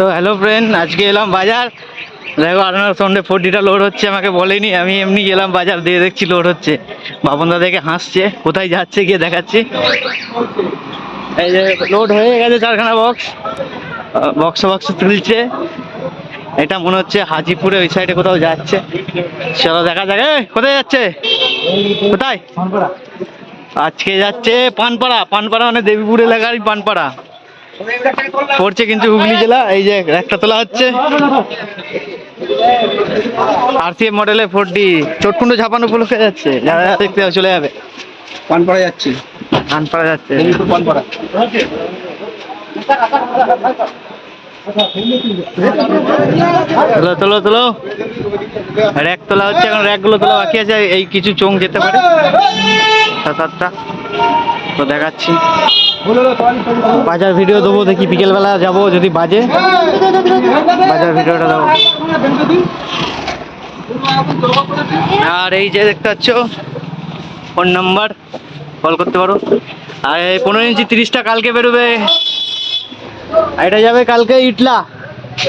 তো hello friend আজকে এলাম বাজার। দেখো আপনার সন্ধ্যে ফোরটিটা লোড হচ্ছে, আমাকে বলেনি, আমি এমনি গেলাম বাজার, দিয়ে দেখছি লোড হচ্ছে। বাবনদা দেখে হাসছে, কোথায় যাচ্ছে গিয়ে দেখাচ্ছি। এই যে লোড হয়ে গেছে চারখানা বক্স বক্স বক্স তুলছে। এটা মনে হচ্ছে হাজিপুরে ওই সাইডে কোথাও যাচ্ছে। চলো দেখা যাক। কোথায় যাচ্ছে? কোথায়? আজকে যাচ্ছে পানপাড়া। পানপাড়া মানে দেবীপুর এলাকারই পানপাড়া। পড়ছে কিন্তু হুগলি জেলা এই যে একটা তোলা হচ্ছে। আরসিএফ মডেলের ফোর ডি চটকুন্ড ঝাপানো উপলক্ষে যাচ্ছে। যারা দেখতে চলে যাবে। পানপাড়া যাচ্ছি। পানপাড়া যাচ্ছে। পানপাড়া। তোলো তোলো তোলো। র্যাক তোলা হচ্ছে, এখন র্যাকগুলো তোলা বাকি আছে, এই কিছু চোং যেতে পারে। সাত আটটা তো দেখাচ্ছি। বাজার ভিডিও দেবো, দেখি বিকেলবেলা যাব, যদি বাজে। বাজার ভিডিওটা দেবো। আর এই যে দেখতে পাচ্ছ, ফোন নাম্বার, কল করতে পারো। আর পনেরো ইঞ্চি তিরিশটা কালকে বেরোবে। এটা যাবে কালকে ইটলা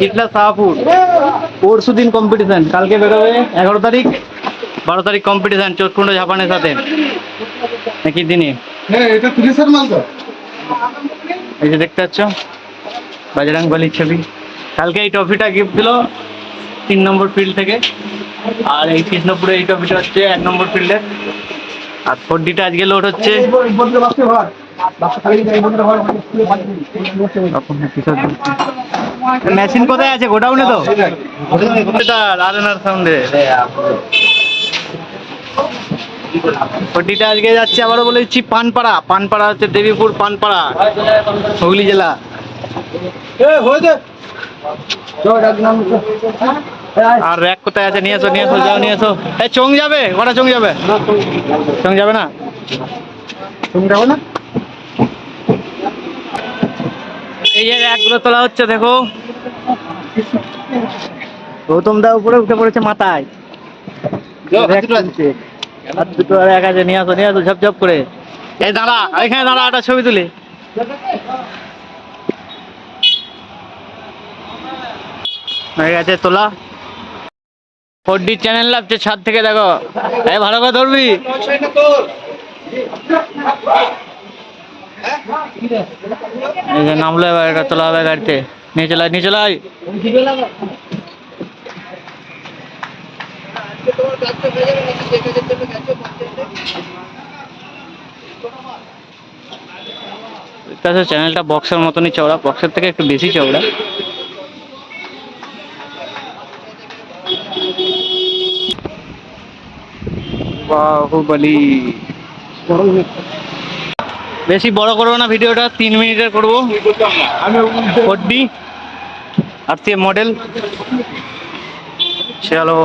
ইটলা শাহপুর পরশু দিন কম্পিটিশন কালকে বেরোবে এগারো তারিখ বারো তারিখ কম্পিটিশন চটকুন্ড জাপানের সাথে একই দিনে হ্যাঁ এই যে দেখতে পাচ্ছ বাজরাং বালির ছবি কালকে এই ট্রফিটা গিফট দিল তিন নম্বর ফিল্ড থেকে আর এই কৃষ্ণপুরে এই ট্রফিটা হচ্ছে এক নম্বর ফিল্ডের আর ফোর ডিটা আজকে লোড হচ্ছে মেশিন কোথায় আছে? গোডাউনে তো। এটা সাউন্ডে আজকে যাচ্ছে আবারও বলে দিচ্ছি পানপাড়া। পানপাড়া হচ্ছে দেবীপুর পানপাড়া হুগলি জেলা। আর র্যাক কোথায় আছে? নিয়ে এসো নিয়ে এসো যাও নিয়ে এসো এই চং যাবে? কটা চং যাবে? চং যাবে না? যাব না? এই যে র্যাকগুলো তোলা হচ্ছে দেখো। গৌতম দা উপরে উঠে পড়েছে মাথায়। আর দুটো আর এক আছে নিয়ে আসো নিয়ে আসো ঝপঝপ করে। এই দাঁড়া এখানে দাঁড়া একটা ছবি তুলি। হয়ে গেছে তোলা। ফোর ডি চ্যানেল লাগছে ছাদ থেকে দেখো। এই ভালো করে ধরবি। এই যে নামলো এবার এটা তোলা হবে গাড়িতে নিয়ে চলে আয়, নিয়ে চলে আয়। তাছাড়া চ্যানেলটা বক্সের মতনই চওড়া বক্সের থেকে একটু বেশি চওড়া বাহুবলি বেশি বড় করব না ভিডিওটা তিন মিনিটের করব। ফোরডি আর আর মডেল। চলো